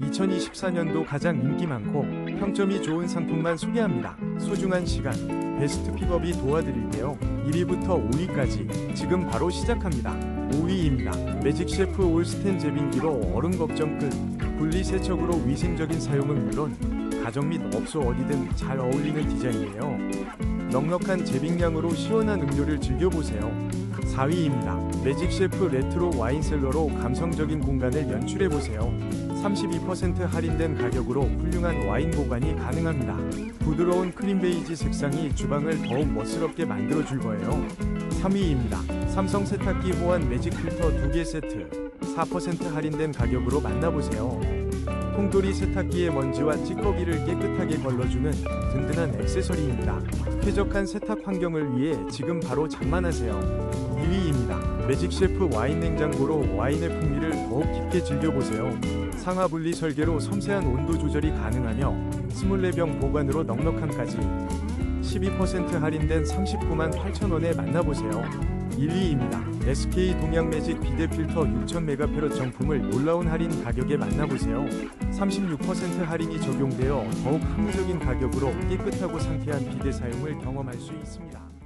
2024년도 가장 인기 많고 평점이 좋은 상품만 소개합니다. 소중한 시간, 베스트 픽업이 도와드릴게요. 1위부터 5위까지 지금 바로 시작합니다. 5위입니다. 매직 셰프 올스텐 제빙기로 얼음 걱정 끝. 분리 세척으로 위생적인 사용은 물론 가정 및 업소 어디든 잘 어울리는 디자인이에요. 넉넉한 제빙량으로 시원한 음료를 즐겨보세요. 4위입니다. 매직 셰프 레트로 와인 셀러로 감성적인 공간을 연출해보세요. 32% 할인된 가격으로 훌륭한 와인 보관이 가능합니다. 부드러운 크림 베이지 색상이 주방을 더욱 멋스럽게 만들어줄 거예요. 3위입니다. 삼성 세탁기 호환 매직 필터 2개 세트 4% 할인된 가격으로 만나보세요. 통돌이 세탁기의 먼지와 찌꺼기를 깨끗하게 걸러주는 든든한 액세서리입니다. 쾌적한 세탁 환경을 위해 지금 바로 장만하세요. 2위입니다. 매직 셰프 와인 냉장고로 와인의 풍미를 더욱 깊게 즐겨보세요. 상하 분리 설계로 섬세한 온도 조절이 가능하며 24병 보관으로 넉넉함까지 12% 할인된 39만 8천원에 만나보세요. 1위입니다. SK 동양 매직 비데 필터 6000메가페롯 정품을 놀라운 할인 가격에 만나보세요. 36% 할인이 적용되어 더욱 합리적인 가격으로 깨끗하고 상쾌한 비데 사용을 경험할 수 있습니다.